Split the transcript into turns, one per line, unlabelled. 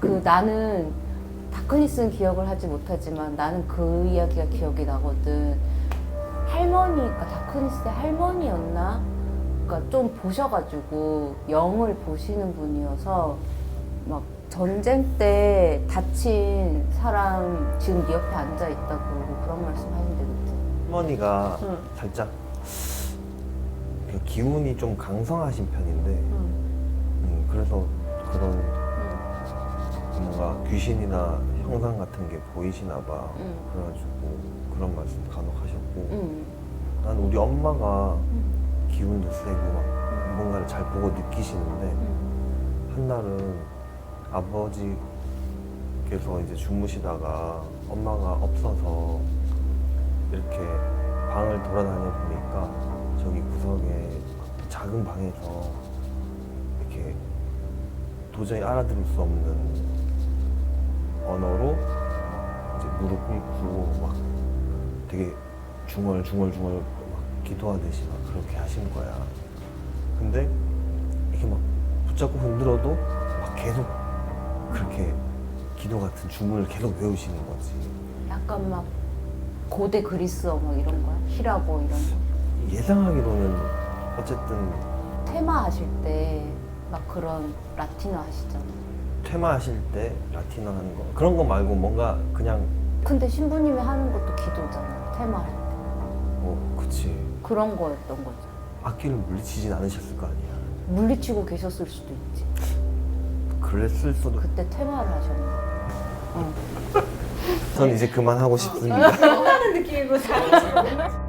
그 나는 다크니스는 기억을 하지 못하지만 나는 그 이야기가 기억이 나거든. 할머니가 다크니스의 할머니였나? 그러니까 좀 보셔가지고 영을 보시는 분이어서 막 전쟁 때 다친 사람 지금 네 옆에 앉아 있다고 그런 말씀 하는데 그때.
할머니가
응.
살짝 그 기운이 좀 강성하신 편인데
응.
음, 그래서 그런
응.
뭔가 귀신이나 형상 같은 게 보이시나 봐.
응.
그래가지고 그런 말씀 간혹 하셨고
응.
난 우리 엄마가
응.
기운도 세고 막 뭔가를 잘 보고 느끼시는데
응.
한 날은 아버지께서 이제 주무시다가 엄마가 없어서 이렇게 방을 돌아다녀 보니까 저기 구석에 작은 방에서 이렇게 도저히 알아들을 수 없는 무릎 꿇고 막 되게 중얼중얼중얼 막 기도하듯이 막 그렇게 하신 거야. 근데 이렇게 막 붙잡고 흔들어도 막 계속 그렇게 기도 같은 주문을 계속 외우시는 거지.
약간 막 고대 그리스어 막 이런 거야? 히라보 이런 거.
예상하기로는 어쨌든
테마 하실 때 막 그런 라틴어 하시잖아.
퇴마 하실 때 라틴어 하는 거 그런 거 말고 뭔가 그냥
근데 신부님이 하는 것도 기도잖아. 테마 할 때.
뭐 그치
그런 거였던 거죠.
악기를 물리치진 않으셨을 거 아니야.
물리치고 계셨을 수도 있지.
그랬을 수도.
그때 테마를 하셨나? 어.
전 이제 그만하고 싶습니다.
하는 느낌이고 잘.